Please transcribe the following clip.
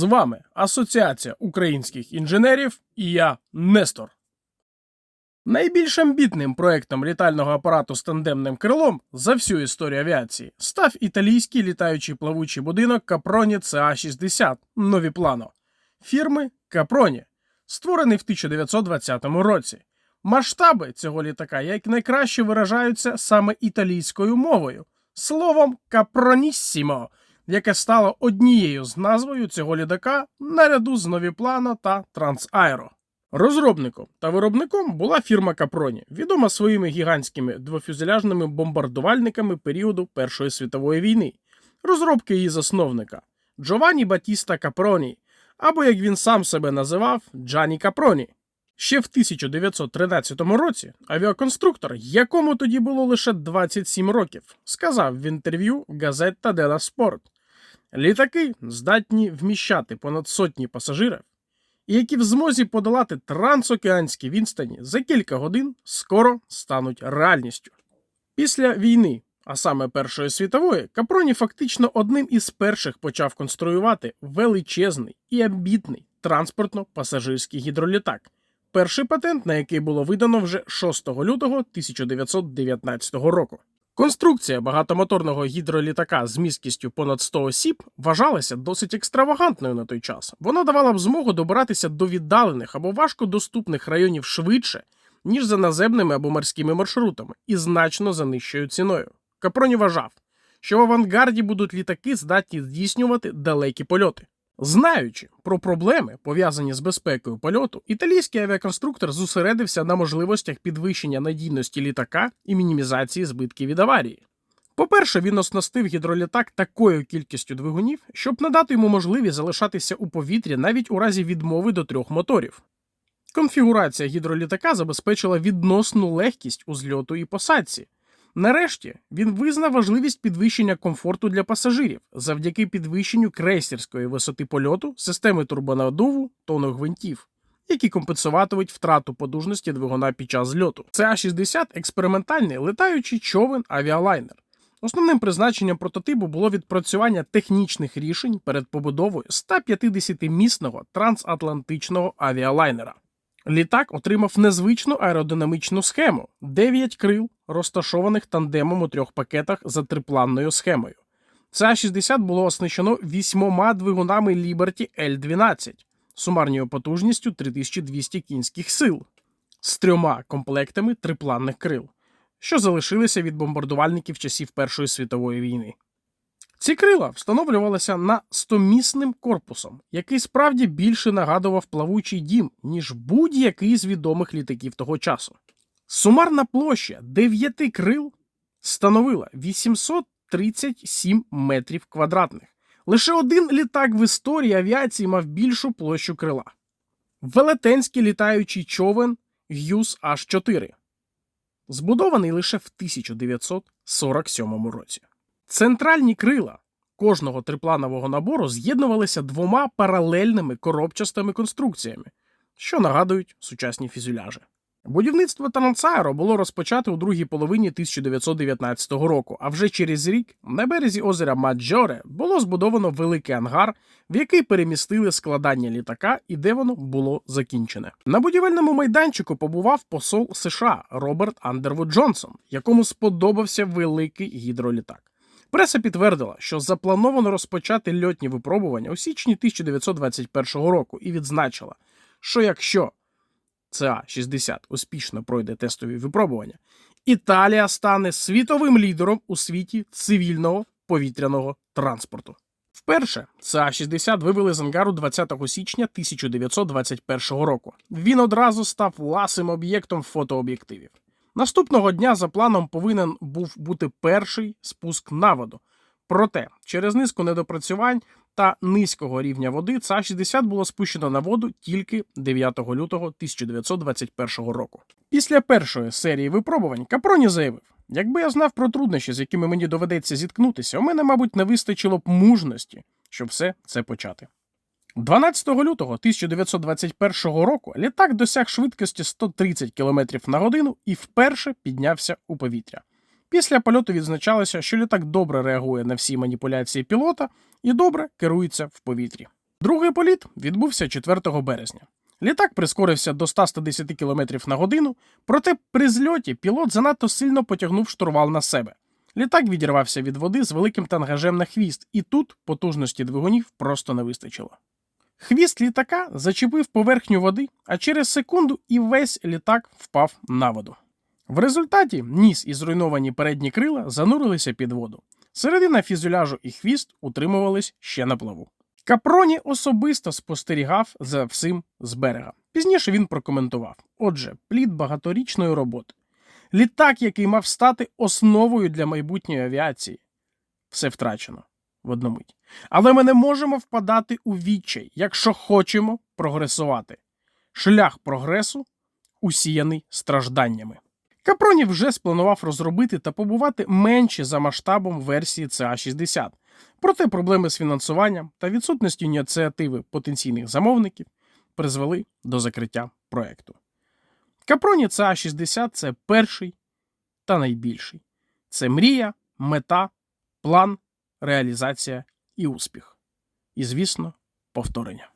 З вами Асоціація українських інженерів і я Нестор. Найбільш амбітним проектом літального апарату з тандемним крилом за всю історію авіації став італійський літаючий плавучий будинок Капроні ЦА-60 нові плано фірми Капроні, створений в 1920 році. Масштаби цього літака як найкраще виражаються саме італійською мовою, словом капроніссімо, яке стало однією з назвою цього літака наряду з Новіплано та Трансаеро. Розробником та виробником була фірма Капроні, відома своїми гігантськими двофюзеляжними бомбардувальниками періоду Першої світової війни. Розробки її засновника Джованні Батіста Капроні, або як він сам себе називав Джані Капроні. Ще в 1913 році авіаконструктор, якому тоді було лише 27 років, сказав в інтерв'ю Газетта Дела Спорт: літаки здатні вміщати понад сотні пасажирів, і які в змозі подолати трансокеанські відстані за кілька годин скоро стануть реальністю. Після війни, а саме Першої світової, Капроні фактично одним із перших почав конструювати величезний і амбітний транспортно-пасажирський гідролітак перший патент на який було видано вже 6 лютого 1919 року. Конструкція багатомоторного гідролітака з місткістю понад 100 осіб вважалася досить екстравагантною на той час. Вона давала б змогу добиратися до віддалених або важкодоступних районів швидше, ніж за наземними або морськими маршрутами, і значно за нижчою ціною. Капроні вважав, що в авангарді будуть літаки, здатні здійснювати далекі польоти. Знаючи про проблеми, пов'язані з безпекою польоту, італійський авіаконструктор зосередився на можливостях підвищення надійності літака і мінімізації збитків від аварії. По-перше, він оснастив гідролітак такою кількістю двигунів, щоб надати йому можливість залишатися у повітрі навіть у разі відмови до трьох моторів. Конфігурація гідролітака забезпечила відносну легкість у зльоту і посадці. Нарешті він визнав важливість підвищення комфорту для пасажирів завдяки підвищенню крейсерської висоти польоту, системи турбонадуву, тону гвинтів, які компенсуватимуть втрату подужності двигуна під час зльоту. ЦА-60 експериментальний летаючий човен авіалайнер. Основним призначенням прототипу було відпрацювання технічних рішень перед побудовою 150-місного трансатлантичного авіалайнера. Літак отримав незвичну аеродинамічну схему: 9 крил, розташованих тандемом у трьох пакетах за трипланною схемою. ца 60 було оснащено вісьмома двигунами Liberty L12 сумарною потужністю 3200 кінських сил з трьома комплектами трипланних крил, що залишилися від бомбардувальників часів Першої світової війни. Ці крила встановлювалися на стомісним корпусом, який справді більше нагадував плавучий дім, ніж будь-який з відомих літаків того часу. Сумарна площа дев'яти крил становила 837 метрів квадратних. Лише один літак в історії авіації мав більшу площу крила. Велетенський літаючий човен Гюс H4, збудований лише в 1947 році. Центральні крила кожного трипланового набору з'єднувалися двома паралельними коробчастими конструкціями, що нагадують сучасні фюзеляжі. Будівництво Трансаеро було розпочато у другій половині 1919 року, а вже через рік на березі озера Маджоре було збудовано великий ангар, в який перемістили складання літака і де воно було закінчене. На будівельному майданчику побував посол США Роберт Андервуд Джонсон, якому сподобався великий гідролітак. Преса підтвердила, що заплановано розпочати льотні випробування у січні 1921 року і відзначила, що якщо ЦА-60 успішно пройде тестові випробування, Італія стане світовим лідером у світі цивільного повітряного транспорту. Вперше ЦА-60 вивели з ангару 20 січня 1921 року. Він одразу став ласим об'єктом фотооб'єктивів. Наступного дня за планом повинен був бути перший спуск на воду. Проте, через низку недопрацювань та низького рівня води ца 60 було спущено на воду тільки 9 лютого 1921 року. Після першої серії випробувань Капроні заявив: якби я знав про труднощі, з якими мені доведеться зіткнутися, у мене, мабуть, не вистачило б мужності, щоб все це почати. 12 лютого 1921 року літак досяг швидкості 130 км на годину і вперше піднявся у повітря. Після польоту відзначалося, що літак добре реагує на всі маніпуляції пілота і добре керується в повітрі. Другий політ відбувся 4 березня. Літак прискорився до 110 км на годину, проте при зльоті пілот занадто сильно потягнув штурвал на себе. Літак відірвався від води з великим тангажем на хвіст, і тут потужності двигунів просто не вистачило. Хвіст літака зачепив поверхню води, а через секунду і весь літак впав на воду. В результаті ніс і зруйновані передні крила занурилися під воду. Середина фюзеляжу і хвіст утримувались ще на плаву. Капроні особисто спостерігав за всім з берега. Пізніше він прокоментував: отже, плід багаторічної роботи. Літак, який мав стати основою для майбутньої авіації, все втрачено в одну мить. Але ми не можемо впадати у відчай, якщо хочемо прогресувати. Шлях прогресу усіяний стражданнями. Капроні вже спланував розробити та побувати менші за масштабом версії CA60. Проте проблеми з фінансуванням та відсутністю ініціативи потенційних замовників призвели до закриття проекту. Капроні CA60 це перший та найбільший. Це мрія, мета, план, реалізація і успіх. І, звісно, повторення.